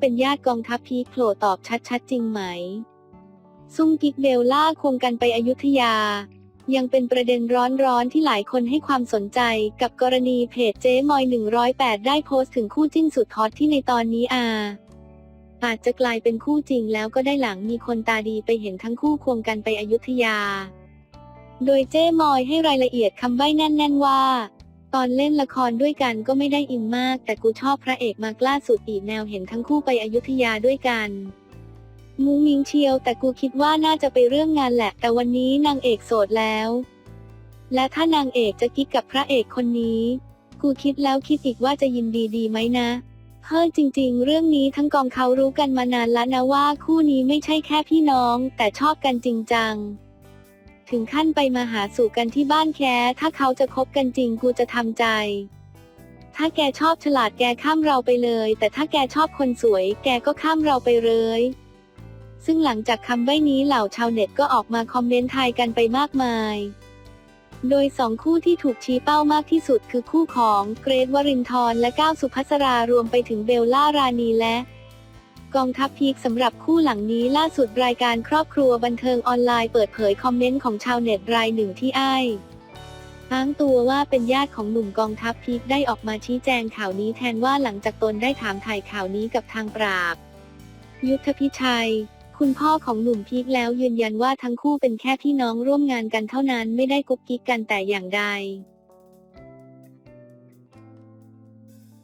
เป็นญาติกองทัพพีโผล่ตอบชัดๆ จริงไหม ซุ่มกิ๊กเบลล่าควงกันไปอยุธยา ยังเป็นประเด็นร้อนๆ ที่หลายคนให้ความสนใจกับกรณีเพจเจ๊มอย 108 ได้โพสต์ถึงคู่จิ้นสุดฮอตที่ในตอนนี้อาอาจจะกลายเป็นคู่จริงแล้วก็ได้หลังมีคนตาดีไปเห็นทั้งคู่ควงกันไปอยุธยา โดยเจ้มอยให้รายละเอียดคำใบ้แน่น ๆ ว่า อนเล่นละครด้วยกันก็ไม่ได้อินมาก แต่กูชอบพระเอกมากล้าสุดอีกแนวเห็นทั้งคู่ไปอยุธยาด้วยกันมุ้งมิงเชียว แต่กูคิดว่าน่าจะไปเรื่องงานแหละ แต่วันนี้นางเอกโสดแล้ว และถ้านางเอกจะกิ๊กกับพระเอกคนนี้ กูคิดแล้วคิดอีกว่าจะยินดีดีไหมนะเฮ้ยจริง ๆ เรื่องนี้ทั้งกองเขารู้กันมานานแล้วนะว่าคู่นี้ไม่ใช่แค่พี่น้อง แต่ชอบกันจริงจัง ถึงขั้นไปมาหาสู่กันที่บ้านแคถ้าเขาจะคบกันจริงกูจะทำใจ ถ้าแกชอบฉลาดแกข้ามเราไปเลย แต่ถ้าแกชอบคนสวย แกก็ข้ามเราไปเลย ซึ่งหลังจากคำใบ้นี้เหล่าชาวเน็ตก็ออกมาคอมเมนต์ทายกันไปมากมาย โดยสองคู่ที่ถูกชี้เป้ามากที่สุดคือคู่ของเกรทวรินทร์และก้าวสุภัสรารวมไปถึงเบลล่ารานีและ กองทัพพีคสำหรับคู่หลังนี้ล่าสุดรายการครอบครัวบันเทิงออนไลน์เปิดเผยคอมเมนต์ของชาวเน็ตรายหนึ่งที่อ้ายอ้างตัวว่าเป็นญาติของหนุ่มกองทัพพีคได้ออกมาชี้แจงข่าวนี้แทนว่าหลังจากตนได้ถามถ่ายข่าวนี้กับทางปราบ ยุทธพิชัย คุณพ่อของหนุ่มพีคแล้วยืนยันว่าทั้งคู่เป็นแค่พี่น้องร่วมงานกันเท่านั้นไม่ได้กุ๊กกิ๊กกันแต่อย่างใด